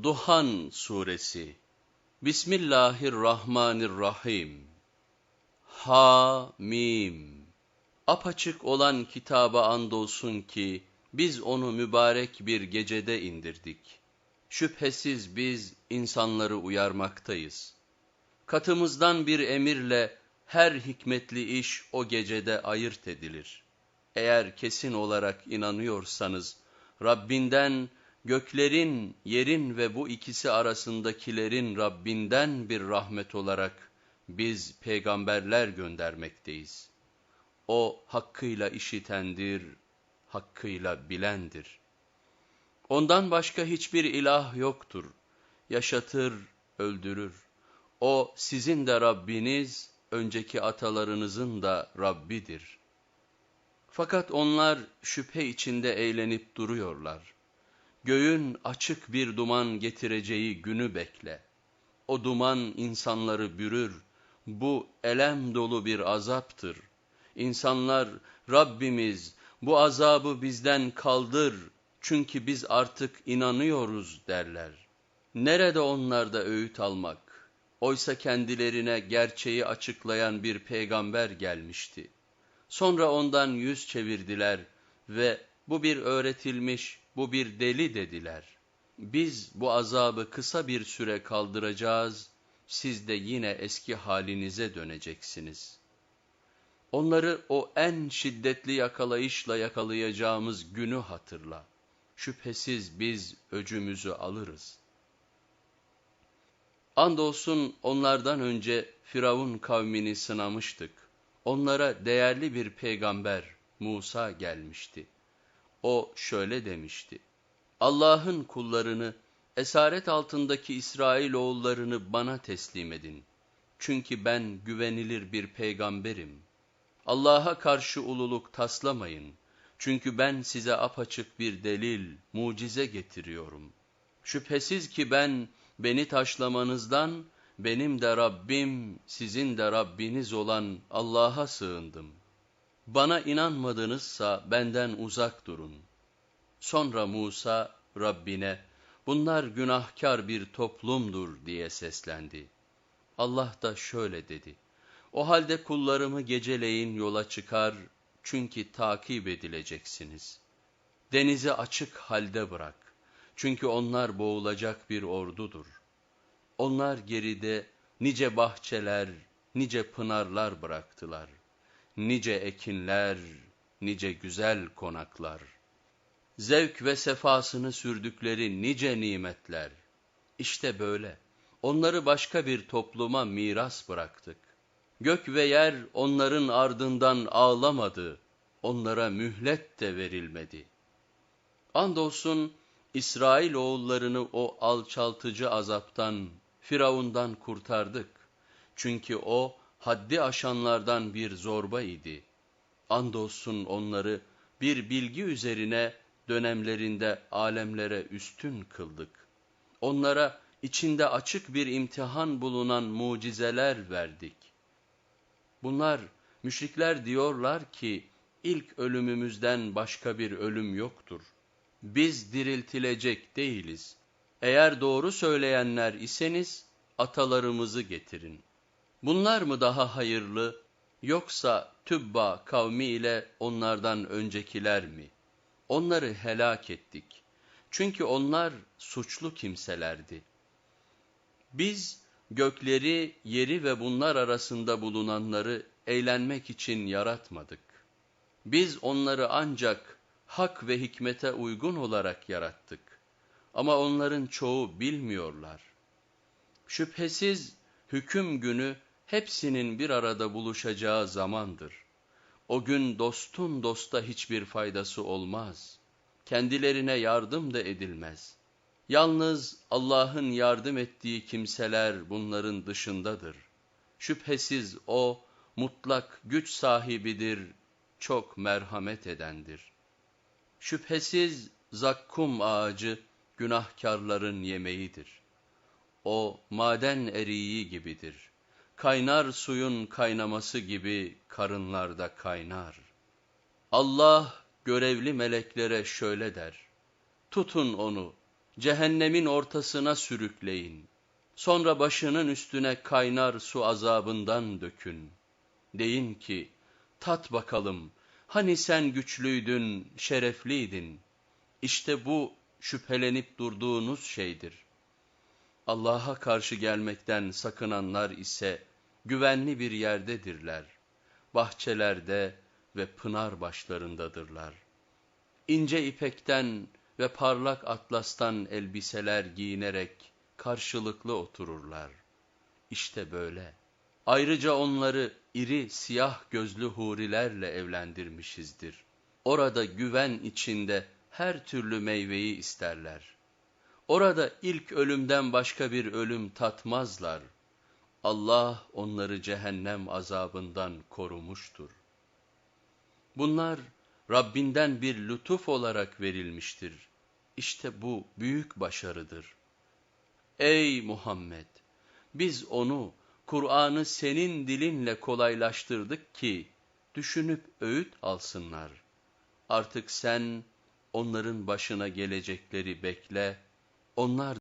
Duhan Suresi Bismillahirrahmanirrahim Ha Mim Apaçık olan kitaba andolsun ki biz onu mübarek bir gecede indirdik. Şüphesiz biz insanları uyarmaktayız. Katımızdan bir emirle her hikmetli iş o gecede ayırt edilir. Eğer kesin olarak inanıyorsanız Rabbinden göklerin, yerin ve bu ikisi arasındakilerin Rabbinden bir rahmet olarak biz peygamberler göndermekteyiz. O hakkıyla işitendir, hakkıyla bilendir. Ondan başka hiçbir ilah yoktur. Yaşatır, öldürür. O sizin de Rabbiniz, önceki atalarınızın da Rabbidir. Fakat onlar şüphe içinde eğlenip duruyorlar. Göğün açık bir duman getireceği günü bekle. O duman insanları bürür. Bu elem dolu bir azaptır. İnsanlar Rabbimiz bu azabı bizden kaldır çünkü biz artık inanıyoruz derler. Nerede onlarda öğüt almak? Oysa kendilerine gerçeği açıklayan bir peygamber gelmişti. Sonra ondan yüz çevirdiler ve bu bir öğretilmiş, bu bir deli dediler. Biz bu azabı kısa bir süre kaldıracağız, siz de yine eski halinize döneceksiniz. Onları o en şiddetli yakalayışla yakalayacağımız günü hatırla. Şüphesiz biz öcümüzü alırız. Andolsun onlardan önce Firavun kavmini sınamıştık. Onlara değerli bir peygamber Musa gelmişti. O şöyle demişti. Allah'ın kullarını, esaret altındaki İsrailoğullarını bana teslim edin. Çünkü ben güvenilir bir peygamberim. Allah'a karşı ululuk taslamayın. Çünkü ben size apaçık bir delil, mucize getiriyorum. Şüphesiz ki ben beni taşlamanızdan, benim de Rabbim, sizin de Rabbiniz olan Allah'a sığındım. Bana inanmadınızsa benden uzak durun. Sonra Musa Rabbine, bunlar günahkar bir toplumdur diye seslendi. Allah da şöyle dedi, o halde kullarımı geceleyin yola çıkar, çünkü takip edileceksiniz. Denizi açık halde bırak, çünkü onlar boğulacak bir ordudur. Onlar geride nice bahçeler, nice pınarlar bıraktılar. Nice ekinler, nice güzel konaklar. Zevk ve sefasını sürdükleri nice nimetler. İşte böyle. Onları başka bir topluma miras bıraktık. Gök ve yer onların ardından ağlamadı. Onlara mühlet de verilmedi. Andolsun İsrail oğullarını o alçaltıcı azaptan, Firavundan kurtardık. Çünkü o haddi aşanlardan bir zorba idi. Andolsun onları bir bilgi üzerine dönemlerinde alemlere üstün kıldık. Onlara içinde açık bir imtihan bulunan mucizeler verdik. Bunlar müşrikler diyorlar ki ilk ölümümüzden başka bir ölüm yoktur. Biz diriltilecek değiliz. Eğer doğru söyleyenler iseniz atalarımızı getirin. Bunlar mı daha hayırlı yoksa Tübba kavmi ile onlardan öncekiler mi? Onları helak ettik. Çünkü onlar suçlu kimselerdi. Biz gökleri, yeri ve bunlar arasında bulunanları eğlenmek için yaratmadık. Biz onları ancak hak ve hikmete uygun olarak yarattık. Ama onların çoğu bilmiyorlar. Şüphesiz hüküm günü hepsinin bir arada buluşacağı zamandır. O gün dostun dosta hiçbir faydası olmaz. Kendilerine yardım da edilmez. Yalnız Allah'ın yardım ettiği kimseler bunların dışındadır. Şüphesiz O mutlak güç sahibidir, çok merhamet edendir. Şüphesiz zakkum ağacı günahkarların yemeğidir. O maden eriği gibidir. Kaynar suyun kaynaması gibi karınlarda kaynar. Allah görevli meleklere şöyle der. Tutun onu, cehennemin ortasına sürükleyin. Sonra başının üstüne kaynar su azabından dökün. Deyin ki, tat bakalım, hani sen güçlüydün, şerefliydin. İşte bu şüphelenip durduğunuz şeydir. Allah'a karşı gelmekten sakınanlar ise güvenli bir yerdedirler. Bahçelerde ve pınar başlarındadırlar. İnce ipekten ve parlak atlastan elbiseler giyinerek karşılıklı otururlar. İşte böyle. Ayrıca onları iri siyah gözlü hurilerle evlendirmişizdir. Orada güven içinde her türlü meyveyi isterler. Orada ilk ölümden başka bir ölüm tatmazlar. Allah onları cehennem azabından korumuştur. Bunlar Rabbinden bir lütuf olarak verilmiştir. İşte bu büyük başarıdır. Ey Muhammed! Biz onu, Kur'an'ı senin dilinle kolaylaştırdık ki, düşünüp öğüt alsınlar. Artık sen onların başına gelecekleri bekle, onlar